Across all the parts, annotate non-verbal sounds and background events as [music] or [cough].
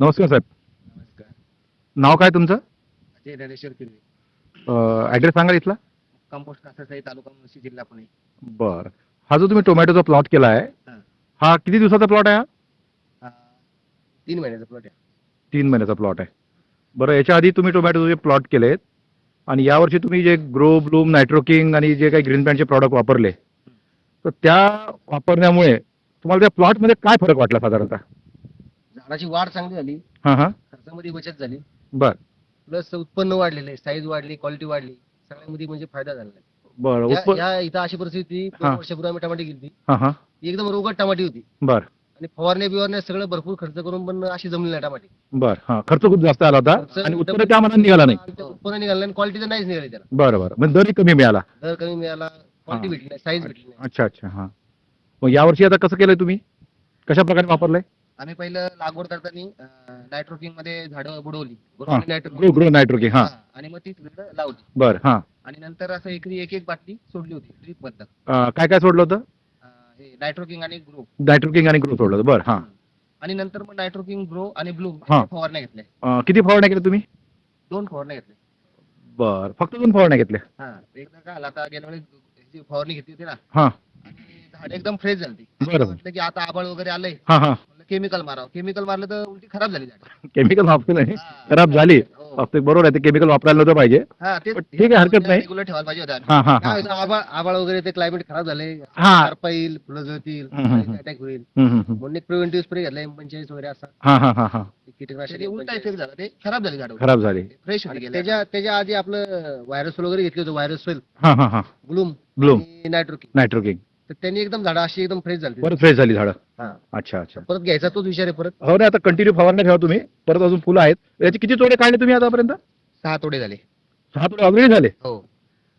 नमस्कार साहेब. नमस्कार. नाव काय तुमचं? अजय ज्ञानेश्वर किल्ले ॲड्रेस सांगा इथला. कंपोस्ट कासासाई तालुका मुळशी जिल्हा पुणे. बरं. हा जो तुम्ही टोमॅटोचा प्लॉट केला आहे हां. हा किती दिवसाचा प्लॉट आहे हा? तीन महिन्याचा प्लॉट आहे. तीन महिन्याचा प्लॉट आहे. बरं याच्या आधी तुम्ही टोमॅटोचे प्लॉट केलेत आणि यावर्षी तुम्ही जे ग्रो ब्लूम नायट्रोकिंग आणि जे काही ग्रीन पॅन्टचे प्रॉडक्ट वापरले तर त्या वापरण्यामुळे तुम्हाला त्या प्लॉटमध्ये काय फरक वाटला साधारणतः? झाडाची वाढ चांगली झाली. हां हां. खर्चामध्ये बचत झाली. बरं. प्लस उत्पन्न वाढलेलं आहे साईज वाढली क्वालिटी वाढली सगळ्यामध्ये म्हणजे फायदा आहे बरं या- उत्प या इथं अशी परिस्थिती होती, दोन हां. वर्षापूर्वी आम्ही टमाटे घेतली हां हां. ती एकदम रोगट टमाटी होती. बरं. आणि फवारण्या बिवारण्या सगळं भरपूर खर्च करून पण अशी जमली नाही टमाटी. बरं हां. खर्च खूप जास्त आला होता खर्च आणि उत्पन्न त्या मनात निघाला नाही. आणि ते उत्पन्न निघालं आणि क्वालिटी तर नाहीच निघाली त्याला. बरं बरं. म्हणजे दरही कमी मिळाला. दर कमी मिळाला क्वालिटी हां. भेटली नाही साईज भेटली नाही. अच्छा अच्छा हां. मग यावर्षी आता कसं केलंय तुम्ही? कशा प्रकारे वापरलंय? आम्ही पहिलं लागवड करताना नायट्रोकिंगमध्ये झाडं बुडवली. हां. नायट्रोकिंग ग्रो ग्रो नायट्रोकिंग हां. आणि मग ती तिकडं लावली. बरं हां. आणि नंतर असं एकरी एक एक बाटली सोडली होती ड्रीपबद्दल. अं, काय काय सोडलं होतं? हे नायट्रोकिंग आणि ग्रो नायट्रोकिंग आणि ग्रो सोडलं होतं बरं हां. आणि नंतर मग नायट्रोकिंग ग्रो आणि ब्लूम हां. फवारण्या घेतल्या. अं, किती फवारण्या केल्या तुम्ही? दोन फवारण्या घेतल्या. बरं फक्त दोन फवारण्या घेतल्या. हा एकदा काय आला आता गेल्या वेळेस जी फवारणी घेतली होती ना हां. आणि झाड एकदम फ्रेश झाली बरं. वाटलं की आता आबाळ वगैरे आलंय. हां हां. केमिकल मारावं. केमिकल मारलं तर उलटी खराब झाली केमिकल वापरलं नाही. हां. खराब झाली. हो. फक्त बरोबर आहे ते केमिकल वापरायला नव्हतं पाहिजे. हा पण ठीक आहे, हरकत नाही. रेग्युलर ठेवायला पाहिजे होतं हां हां काय हां होतं, आबाळ आबाळ वगैरे ते क्लायमेट खराब झाले. हां. करपा येईल फुलं जळतील हम्म, हम्म. अटॅक होईल. हम्म, हम्म, हम्म. म्हणून एक प्रिव्हेंटिव्ह स्प्रे घेतला पंचेचाळीस वगैरे असा. हां हां हां हां. कीटकनाशक उलटा इफेक्ट झाला. ते खराब झाले झाड खराब झाली. फ्रेश गेले. त्याच्या त्याच्या आधी आपलं व्हायरस वगैरे घेतलं होतं व्हायरस हां हां हां. ब्लूम. नायट्रोकिंग नायट्रोकिंग तर त्यांनी एकदम झाडं अशी एकदम फ्रेश झाली. परत फ्रेश झाली झाडं. हा. अच्छा अच्छा. परत घ्यायचा तोच विचार आहे परत. हो ना आता कंटिन्यू फवारण्या ठेवा तुम्ही. परत अजून फुलं आहेत. याचे किती तोडे काढले तुम्ही आतापर्यंत? सहा तोडे झाले. सहा तोडे ऑलरेडी झाले? हो.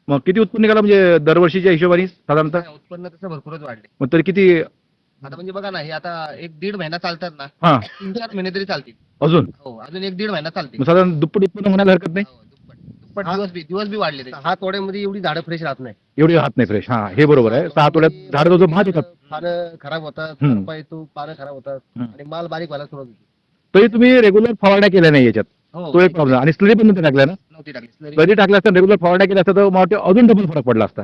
मग किती उत्पन्न निघाला म्हणजे दरवर्षीच्या हिशोबाने साधारणतः? उत्पन्न तसं भरपूरच वाढले. मग तरी किती? आता म्हणजे बघा ना हे आता एक दीड महिना चालतात ना. हा. तीन चार महिने तरी चालतील. अजून? हो अजून एक दीड महिना चालतील. मग साधारण दुप्पट उत्पन्न म्हणायला हरकत नाही? हो, दुप्पट दुप्पट दिवस बी दिवस बी वाढले ते. हा तोड्यामध्ये एवढी झाडं फ्रेश राहत नाही एवढी राहत नाही फ्रेश हा हे बरोबर आहे. सहा तोड्यात झाडं जो पानं खराब होतात हम्म. करपा येतो पानं खराब होतात. हम्म. आणि माल बारीक व्हायला सुरुवात होती. तरी तुम्ही रेग्युलर फवारण्या केल्या नाही याच्यात. हो तो एक प्रॉब्लेम आणि स्लरी पण नव्हते टाकल्या ना? नव्हती टाकली. Slurry. कधी टाकल्या असतात रेग्युलर फवारण्या केल्या असतात तर मला वाटतं अजून डबल फरक पडला असता.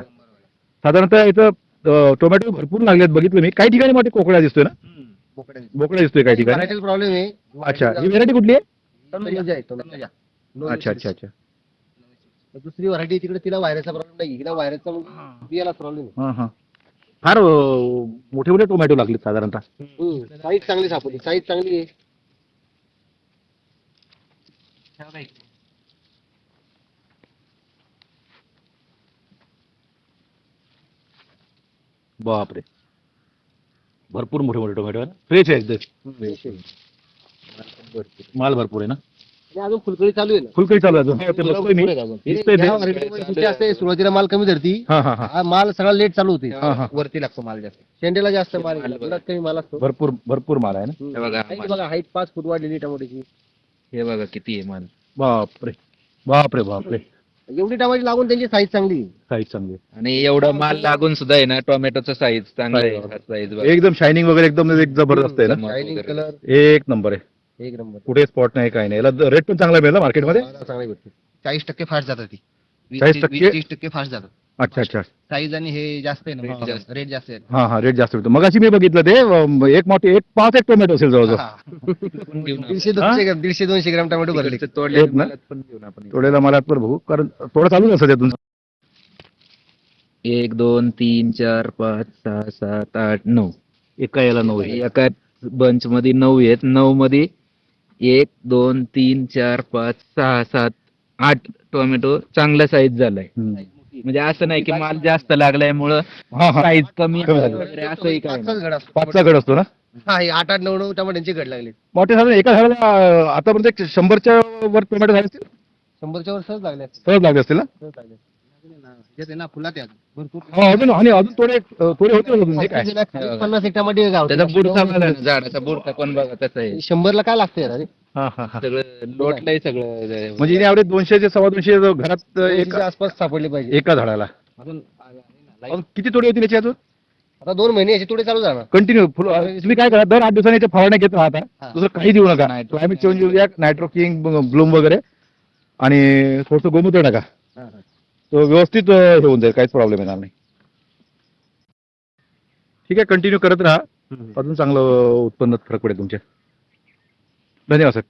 साधारणतः इथं अं, टोमॅटो भरपूर लागलेत बघितलं मी. काही ठिकाणी मोठे कोकळ्या दिसतोय ना. बोकड्या दिसतात. बोकड्या दिसतोय काही ठिकाणी. problem आहे. अच्छा. ही व्हेरायटी कुठली आहे? अच्छा. अच्छा अच्छा. दुसरी व्हरायटी तिकडे तिला व्हायरसचा प्रॉब्लेम नाही हिला व्हायरसचा बियाला प्रॉब्लेम हा हा. फार अं, मोठे मोठे टोमॅटो लागलेत साधारणतः. साईज चांगली सापडली. साईज चांगली आहे. बापरे. भरपूर मोठे मोठे टोमॅटो आहे फ्रेश आहे. एकदम माल भरपूर आहे ना? अजून फुलकळी चालू आहे ना फुलकळी चालू आहे अजून. हो, ते बघतोय मी दिसतंय ते. या variety मध्ये सुट्टी असते सुरुवातीला माल कमी धरती हा हा हा हा माल सगळा लेट चालू होते हा, हा. वरती लागतो माल जास्त शेंडेला जास्त माल आहे. कमी माल असतो भरपूर भरपूर माल आहे ना. हे बघा, माल. बघा हाईट पाच फूट वाढलेली टमाट्याची हे बघा किती आहे माल बापरे बापरे बापरे एवढी टमाटी लागून त्यांची साईज चांगली आहे. साईज चांगली. आणि एवढा माल लागून सुद्धा आहे ना टोमॅटोचा साईज चांगला आहे बघा. एकदम शायनिंग वगैरे एकदम एक जबरदस्त आहे ना वगैरे. कलर एक नंबर आहे एक नंबर. कुठे स्पॉट नाही काही नाही. याला रेट पण चांगला मिळेल मार्केटमध्ये चांगली भेटते. चाळीस टक्के फास्ट जातात ती. वीस 40% तीस- वीस- तीस टक्के फास्ट जातात अच्छा अच्छा. साईज आणि हे जास्त आहे ना. रेट जास्त. आहे. हा हा रेट जास्त मिळतो मगाशी मी बघितलं ते अं, एक मोठे एक पाच एक टोमॅटो असेल जवळजवळ. हा. [laughs] दीडशे दोनशे ग्राम दीडशे दोनशे ग्राम टोमॅटो भरले. तिकडचं तोडलेलं येत ना? मालात पण आपण तोडेला मला पण बघू. कारण थोडं चालू नसतं त्यातून. एक दोन तीन चार पाच सहा सात आठ नऊ. एका याला नऊ आहे. एका बंच मध्ये नऊ आहेत. नऊ मध्ये एक दोन तीन चार पाच सहा सात आठ टोमॅटो चांगला साईज झालाय. म्हणजे असं नाही की माल जास्त लागल्यामुळं साईज कमी कमी झाली. वगैरे असंही काय नाही. पाचचाच घड असतो पाचचा गड असतो ना हा हे आठ आठ नऊ नऊ टमाट्यांचे घड लागले मोठे साधारण एका झाडाला अं, आतापर्यंत एक शंभरच्या वर टोमॅटो झाले असतील शंभरच्या वर सहज लागले असते. सहज लागले असतील ना सहज. येते ना फुलात आहे अजून. भरपूर हा अजून आणि अजून थोडे थोडे होते अजून हे काय? चाळीस पन्नास एक टमाटे गावठी. त्याचा बुडका बघा ना, झाडाचा बुडका पण बघा तसा आहे? शंभरला काय लागते अरे हा हा हा. सगळं लोटलंय सगळं. म्हणजे दोनशे ते सव्वा दोनशे घरात एका आसपास सापडले पाहिजे. एका झाडाला. अजून अजून किती तोडे होतील याची अजून? आता दोन महिने याची थोडे चालू जाणार कंटिन्यू फुल तुम्ही काय करा दर आठ दिवसांनी याच्या फवारण्या घेत राहता. हा. दुसरं काही देऊ नका. क्लायमेट चेंज येऊ द्या नायट्रो किंग ब्लूम वगैरे. आणि थोडंसं गोमूत्र टाका. तो व्यवस्थित हे होऊन जाईल काहीच प्रॉब्लेम येणार नाही. ठीक आहे कंटिन्यू करत राहा. अजून चांगलं उत्पन्न फरक पडेल तुमच्या. धन्यवाद सर.